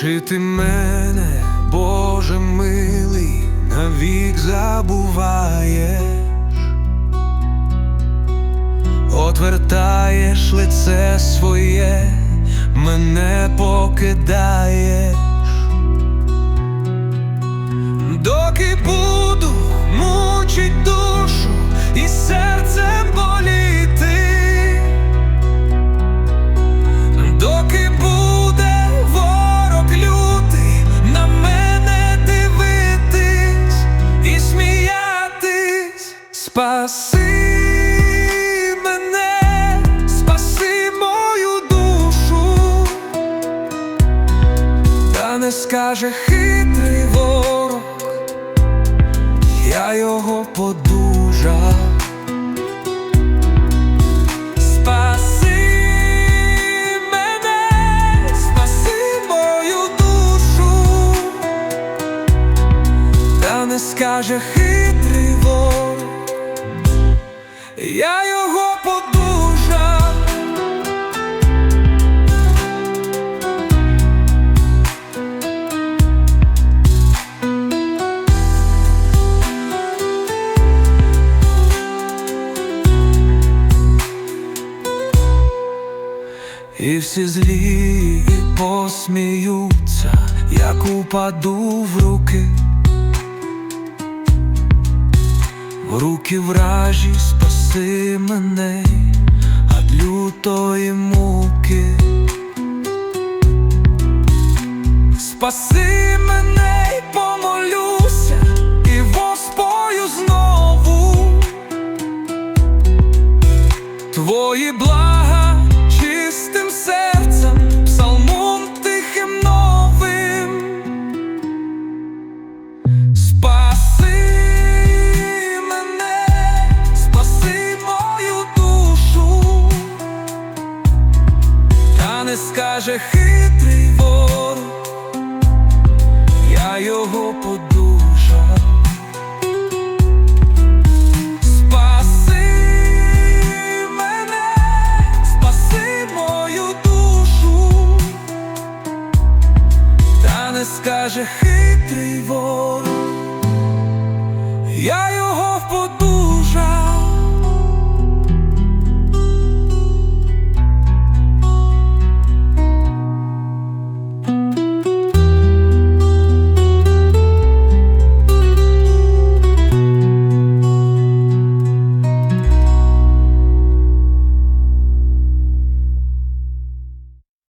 Чи ти мене, Боже милий, навік забуваєш, отвертаєш лице своє, мене покидаєш, доки буду мучить душу і серцем спаси мене, спаси мою душу, та не скаже хитрий ворог, я його подужав. Спаси мене, спаси мою душу, та не скаже хитрий ворог, я його подужав. І всі злі посміються, як упаду в руки, руки вражі спаси мене, від лютої муки, спаси мене скаже хитрий вор, я його подужав. Спаси мене, спаси мою душу, та не скаже хитрий вор, я його подужав.